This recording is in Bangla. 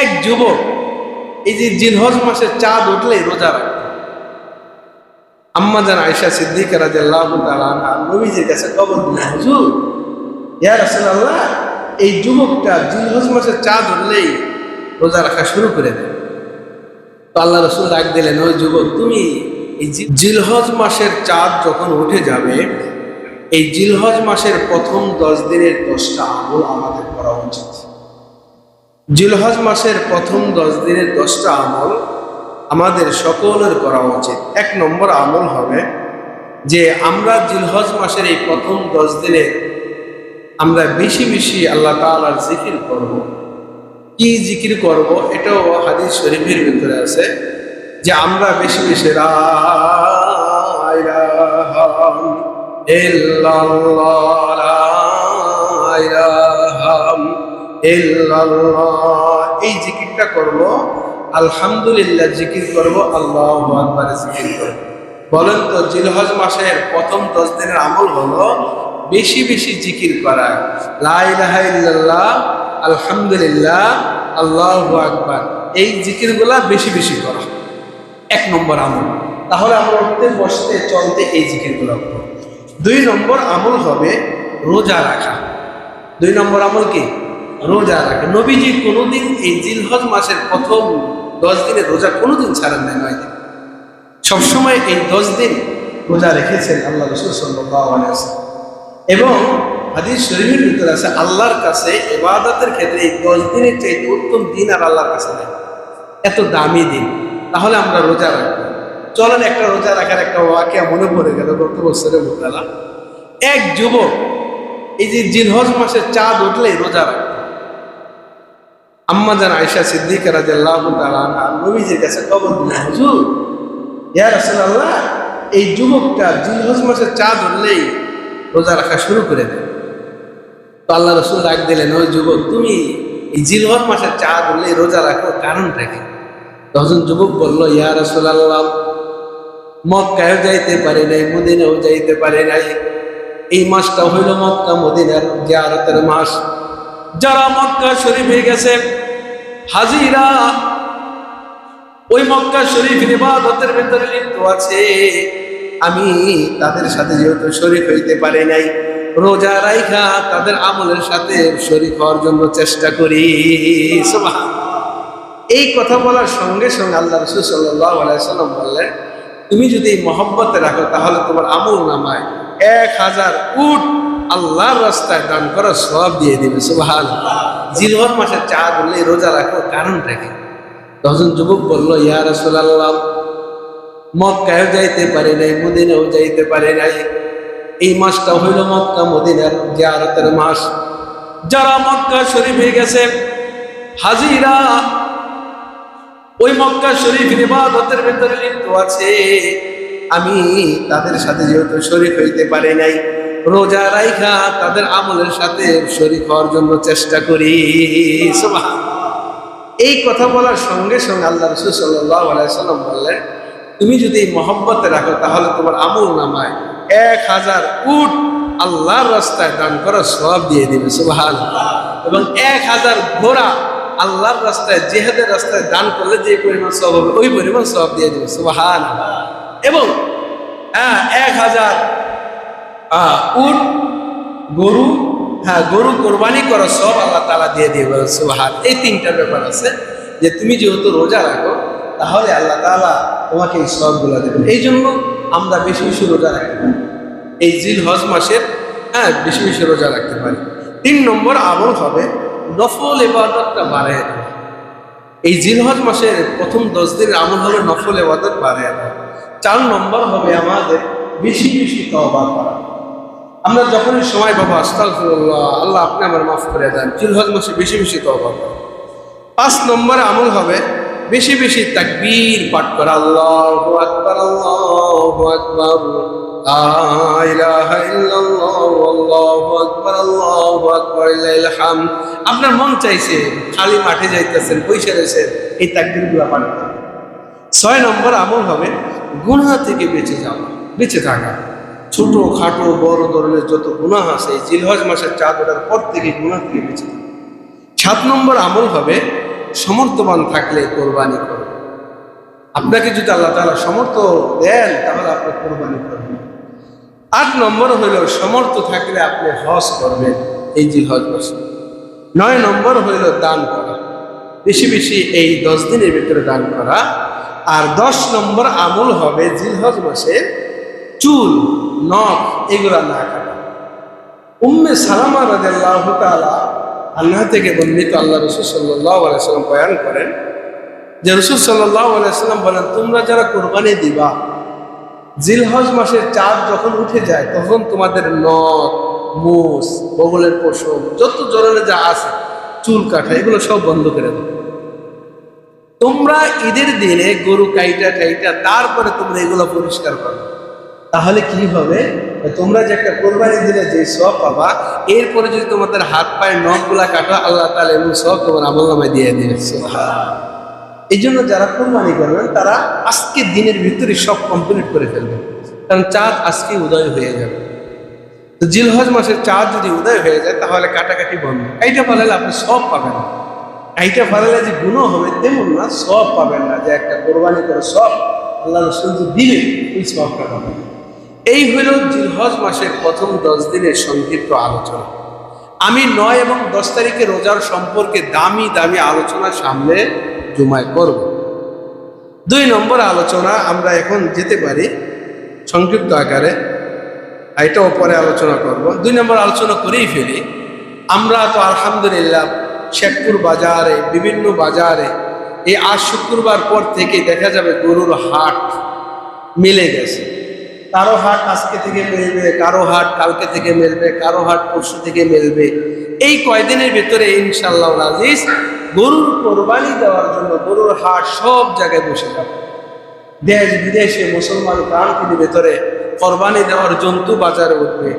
এক যুবক, এই যে জিলহজ মাসের চাঁদ উঠলে রোজা রাখত। আম্মা জান আয়সা সিদ্দিকা তাআলা আনহা, নবীজির কাছে খবর দিলেন, হুজুর, ইয়া এই যুবকটা জিলহজ মাসের চাঁদ উঠলেই রোজা রাখা শুরু করে দেয়। তো আল্লাহ রসুল ডাক দিলেন, ওই যুবক, তুমি এই জিলহজ মাসের চাঁদ যখন উঠে যাবে, এই জিলহজ মাসের প্রথম দশ দিনের দশটা আমল আমাদের করা উচিত। জিলহজ মাসের প্রথম দশ দিনের দশটা আমল আমাদের সকলের করা উচিত। এক নম্বর আমল হবে যে আমরা জিলহজ মাসের এই প্রথম দশ দিনে আমরা বেশি বেশি আল্লাহ তাআলার জিকির করব। কি জিকির করব এটাও হাদিস শরীফের ভিতরে আছে যে আমরা বেশি বেশি লা এই জিকিরটা করব, আলহামদুলিল্লাহ জিকির করব, আল্লাহ জিকির করব। বলেন তো, জিলহজ মাসের প্রথম দশ দিনের আমল হলো বেশি বেশি জিকির করা। লা ইলাহা আলহামদুলিল্লাহ, আল্লাহ আকবার। এই জিকিরগুলা বেশি বেশি করা। এক নম্বর আমল। তাহলে আমরা উঠতে, বসতে, চলতে এই জিকিরগুলো দুই নম্বর আমল হবে রোজা রাখা। দুই নম্বর আমল কি? রোজা রাখা। নবীজি কোনোদিন এই জিলহজ মাসের প্রথম দশ দিনে রোজা কোনোদিন ছাড়েন নাই, নয় দিন। সবসময় এই দশ দিন রোজা রেখেছেন আল্লাহ রসুল সাল্লাহ এবং হাদিস শরীফের ভিতরে আছে, আল্লাহর কাছে এবাদতের ক্ষেত্রে এই দশ দিনের চাইতে উত্তম দিন আর আল্লাহর কাছে নেই। এত দামি দিন, তাহলে আমরা রোজা রাখব। চলেন একটা রোজা রাখার একটা ওয়াকিয়া মনে পড়ে গেল গত বছরে মোতালা। এক যুবক এই যে জিলহজ মাসের চাঁদ উঠলেই রোজা রাখতো আম্মা জান আয়সা সিদ্দিকা আনহা নবীজির কাছে খবর দিলেন হুজুর, ইয়া রাসূলুল্লাহ, এই যুবকটা জিলহজ মাসের চাঁদ উঠলেই রোজা রাখা শুরু করে দেয়। তো আল্লাহ রসুল ডাক দিলেন, ওই যুবক, তুমি এই জিলহজ মাসের চাঁদ উঠলেই রোজা রাখো, কারণটা কি? তখন যুবক বলল, ইয়া রাসূলুল্লাহ, মক্কায়ও যাইতে পারে নাই মদিনাও যাইতে পারে নাই। এই মাসটা হইল মক্কা মদিনার জিয়ারতের মাস। যারা মক্কা শরীফে গেছে হাজিরা। ওই মক্কা শরীফ ইবাদতের ভিতরে লিপ্ত আছে। আমি তাদের সাথে যেহেতু শরীফ হইতে পারে নাই, রোজা রাইখা তাদের আমলের সাথে শরীফ হওয়ার জন্য চেষ্টা করি। এই কথা বলার সঙ্গে সঙ্গে আল্লাহ রসুল আলাইসাল্লাম বললেন, তুমি যদি মহব্বতে রাখো তাহলে তোমার আমল নামায় এক হাজার উট আল্লাহর রাস্তায় দান করো সব দিয়ে দিবে সুবহান জিলহর মাসে চা বললে রোজা রাখো, কারণটা কি? তখন যুবক বলল, ইয়া রাসূলুল্লাহ, মক্কায়ও যাইতে পারে নাই মদিনাও যাইতে পারে নাই। এই মাসটা হইল মক্কা মদিনার জিয়ারতের মাস। যারা মক্কা শরীফে গেছে, হাজিরা ওই মক্কা শরীফ ইবাদতের ভিতরে লিপ্ত আছে। আমি তাদের সাথে যেহেতু শরীফ হইতে পারে নাই রোজা রাইখা তাদের আমলের সাথে শরীফ হওয়ার জন্য চেষ্টা করি। এই কথা বলার সঙ্গে সঙ্গে আল্লাহ রসুল আলাইসাল্লাম বললেন, তুমি যদি মহব্বতে রাখো তাহলে তোমার আমল নামায় এক হাজার উট আল্লাহর রাস্তায় দান করো সব দিয়ে দিবে সুবহান এবং এক হাজার ঘোড়া আল্লাহর রাস্তায়, জেহাদের রাস্তায় দান করলে যে পরিমাণ সব হবে, ওই পরিমাণ সব দিয়ে দিবে সুবহান এবং হ্যাঁ এক হাজার উট গরু হ্যাঁ গরু কোরবানি করো, সব আল্লাহ তালা দিয়ে দিবে। সুবহান। এই তিনটা ব্যাপার আছে যে তুমি যেহেতু রোজা রাখো, তাহলে আল্লাহ তালা তোমাকে এই সবগুলো দেবেন এই জন্য আমরা বেশি বেশি রোজা রাখতে পারি এই জিল হজ মাসের হ্যাঁ বেশি বেশি রোজা রাখতে পারি। তিন নম্বর আমল হবে নফল এবাদতটা বাড়ায় দেওয়া। এই জিলহজ মাসের প্রথম দশ দিনের আমল হলো নফল এবাদত বাড়ায় দেওয়া। চার নম্বর হবে আমাদের বেশি বেশি তওবা করা। আমরা যখনই সময় বাবা, আস্তাগফিরুল্লাহ, আল্লাহ আপনি আমার মাফ করে দেন। জিলহজ মাসে বেশি বেশি করা। পাঁচ নম্বর আমল হবে বেশি বেশি তাকবীর পাঠ করা। আল্লাহু আকবার আল্লাহু আকবার। আপনার মন চাইছে, খালি মাঠে যাইতেছেন পয়সা রয়েছেন এই তাকবীরগুলো পাঠ ছয় নম্বর আমল হবে গুনাহ থেকে বেঁচে যাওয়া, বেঁচে থাকা। ছোট, খাটো, বড় ধরনের যত গুনাহ আছে জিলহজ মাসের চাঁদ ওঠার পর থেকে গুনাহ থেকে বেঁচে থাকা সাত নম্বর আমল হবে সমর্থবান থাকলে কোরবানি করবে আপনাকে যদি আল্লাহ তাআলা সমর্থ দেন, তাহলে আপনি কোরবানি করবেন। আট নম্বর হইল সমর্থ থাকলে আপনি হজ করবেন, এই যে হজ মাসে। নয় নম্বর হইল দান করা। বেশি বেশি এই দশ দিনের ভিতরে দান করা। আর দশ নম্বর আমল হবে জিলহজ মাসে চুল, নখ, এগুলা না কাটা উম্মে সালামা রাদিয়াল্লাহু তাআলা আল্লাহ থেকে বর্ণিত আল্লাহ রসুল সাল্লাহ আলাইসাল্লাম বয়ান করেন যে রসুল সাল্লাহ আলাইসাল্লাম বলেন, তোমরা যারা কোরবানি দিবা, জিলহজ মাসের চাঁদ যখন উঠে যায়, তখন তোমাদের নখ মোষ বগলের পশম, যত ধরনের যা আছে, চুল কাটা, এগুলো সব বন্ধ করে দাও। তোমরা ঈদের দিনে গরু কাইটা টাইটা, তারপরে তোমরা এগুলো পরিষ্কার করো। তাহলে কি হবে? তোমরা যে একটা কোরবানি দিলে যে সব পাবা, এরপরে যদি তোমাদের হাত পায়ে নখগুলা কাটো, আল্লাহ তাহলে এমন সব তোমার আমল নামায় দিয়ে দিয়েছে এই জন্য যারা কোরবানি করবেন, তারা আজকে দিনের ভিতরে সব কমপ্লিট করে ফেলবে। কারণ চাঁদ আজকে উদয় হয়ে যাবে। তো জিলহজ মাসের চাঁদ যদি উদয় হয়ে যায়, তাহলে কাটাকাটি বন্ধ। এইটা ফালালে আপনি সব পাবেন এইটা কাইটা যে গুণও হবে, তেমন না সব পাবেন না যে একটা কোরবানি করে সব আল্লাহ রসুল যে দিলেন ওই সবটা পাবেন। এই হইল জিলহজ মাসের প্রথম দশ দিনের সংক্ষিপ্ত আলোচনা। আমি নয় এবং দশ তারিখে রোজার সম্পর্কে দামি দামি আলোচনা সামনে জুমায় করব। দুই নম্বর আলোচনা আমরা এখন যেতে পারি সংক্ষিপ্ত আকারে। এটাও পরে আলোচনা করব। দুই নম্বর আলোচনা করেই ফেলি। আমরা তো আলহামদুলিল্লাহ শেখপুর বাজারে, বিভিন্ন বাজারে এই আজ শুক্রবার পর থেকে দেখা যাবে গরুর হাট মিলে গেছে। কারও হাট আজকে থেকে মিলবে, কারও হাট কালকে থেকে মিলবে, কারও হাট পরশু থেকে মিলবে। এই কয়দিনের ভিতরে ইনশাল্লাহ আজিজ গরুর কোরবানি দেওয়ার জন্য গরুর হাট সব জায়গায় বসে যাবে দেশ বিদেশে মুসলমান প্রাণ ভেতরে কোরবানি দেওয়ার জন্তু বাজারে উঠবে।